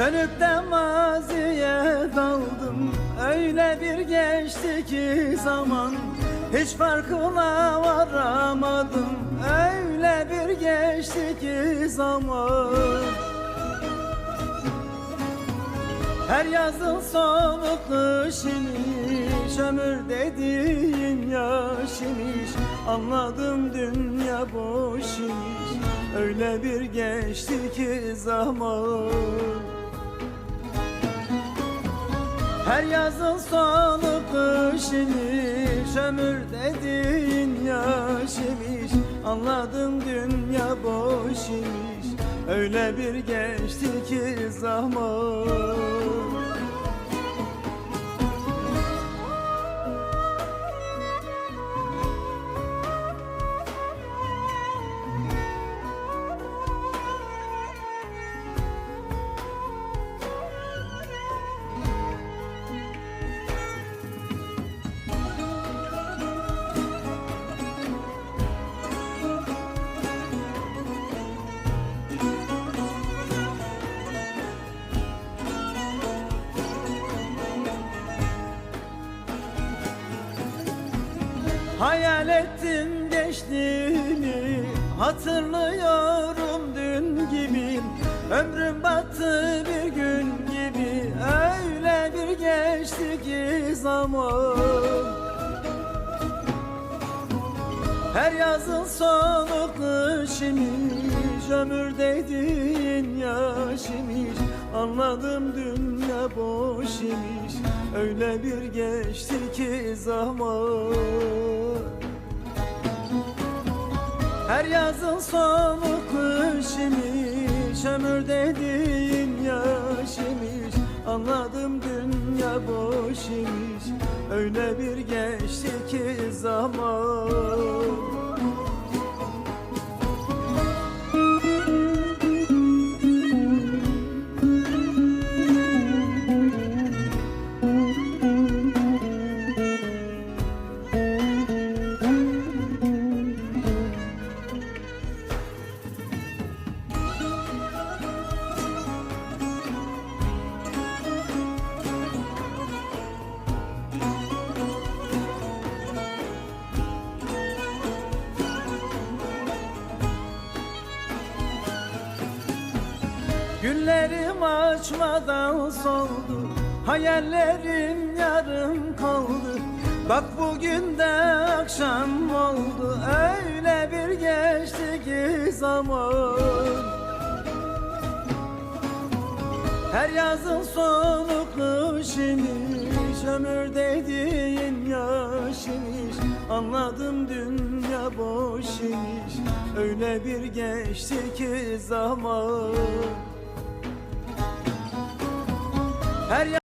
Dönüp de maziye daldım. Öyle bir geçti ki zaman. Hiç farkına varamadım. Öyle bir geçti ki zaman. Her yazın sonu kış imiş Ömür dediğin yaş imiş Anladım dünya boş imiş Öyle bir geçti ki zaman Her yazın sonu kış imiş Ömür dediğin yaş imiş Anladım dünya boş imiş Öyle bir geçti ki zaman Hayal ettim geçtiğini Hatırlıyorum dün gibi. Ömrüm battı bir gün gibi Öyle bir geçti ki zaman. Her yazın sonu kış imiş dediğin yaş imiş Anladım dünya boş imiş Öyle bir geçti ki zaman Her yazın sonu kış imiş Ömür dediğin yaş imiş Anladım dünya boş imiş Öyle bir geçti ki zaman Günlerim açmadan soldu Hayallerim yarım kaldı. Bak bugün de akşam oldu Öyle bir geçti ki zaman. Her yazın sonu kış imiş Ömür dediğin yaş Anladım dünya boş imiş Öyle bir geçti ki zaman Her